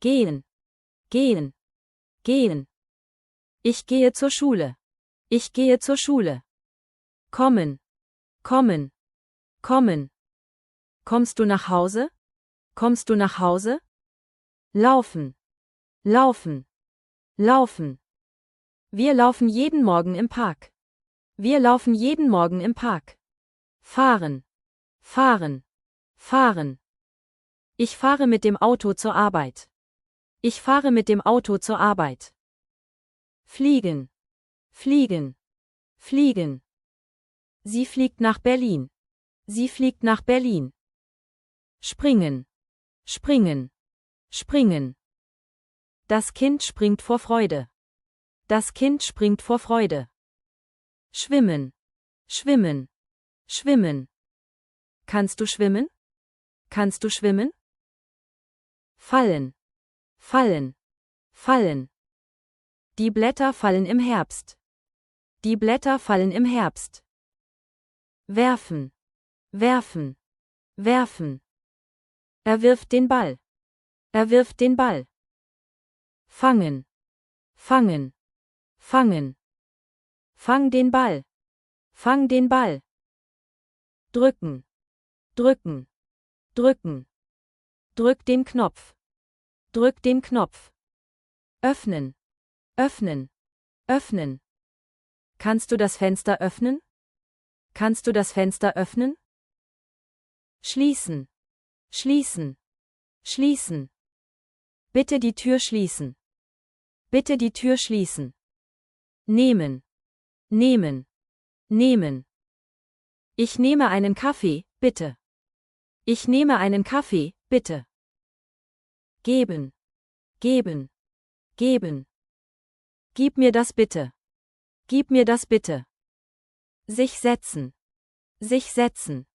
Gehen. Gehen. Gehen. Ich gehe zur Schule. Ich gehe zur Schule. Kommen. Kommen. Kommen. Kommst du nach Hause? Kommst du nach Hause? Laufen. Laufen. Laufen. Wir laufen jeden Morgen im Park. Wir laufen jeden Morgen im Park. Fahren. Fahren. Fahren. Ich fahre mit dem Auto zur Arbeit. Ich fahre mit dem Auto zur Arbeit. Fliegen. Fliegen. Fliegen. Sie fliegt nach Berlin. Sie fliegt nach Berlin. Springen. Springen. Springen. Das Kind springt vor Freude. Das Kind springt vor Freude. Schwimmen. Schwimmen. Schwimmen. Kannst du schwimmen? Kannst du schwimmen? Fallen. Fallen. Fallen. Die Blätter fallen im Herbst. Die Blätter fallen im Herbst. Werfen. Werfen. Werfen. Er wirft den Ball. Er wirft den Ball. Fangen. Fangen. Fangen. Fang den Ball. Fang den Ball. Drücken. Drücken. Drücken. Drück den Knopf. Drück den Knopf. Öffnen. Öffnen. Öffnen. Kannst du das Fenster öffnen? Kannst du das Fenster öffnen? Schließen. Schließen. Schließen. Bitte die Tür schließen. Bitte die Tür schließen. Nehmen. Nehmen. Nehmen. Ich nehme einen Kaffee, bitte. Ich nehme einen Kaffee, bitte. Geben. Geben. Geben. Gib mir das bitte. Gib mir das bitte. Sich setzen. Sich setzen.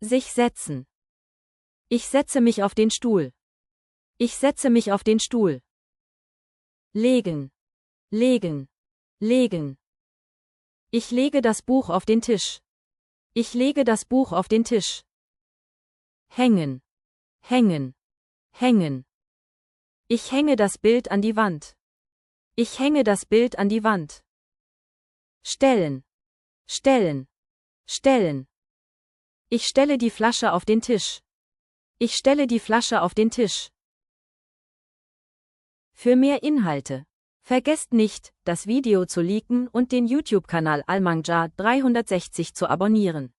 Sich setzen. Ich setze mich auf den Stuhl. Ich setze mich auf den Stuhl. Legen. Legen. Legen. Ich lege das Buch auf den Tisch. Ich lege das Buch auf den Tisch. Hängen. Hängen. Hängen. Ich hänge das Bild an die Wand. Ich hänge das Bild an die Wand. Stellen. Stellen. Stellen. Ich stelle die Flasche auf den Tisch. Ich stelle die Flasche auf den Tisch. Für mehr Inhalte. Vergesst nicht, das Video zu liken und den YouTube-Kanal Almangja 360 zu abonnieren.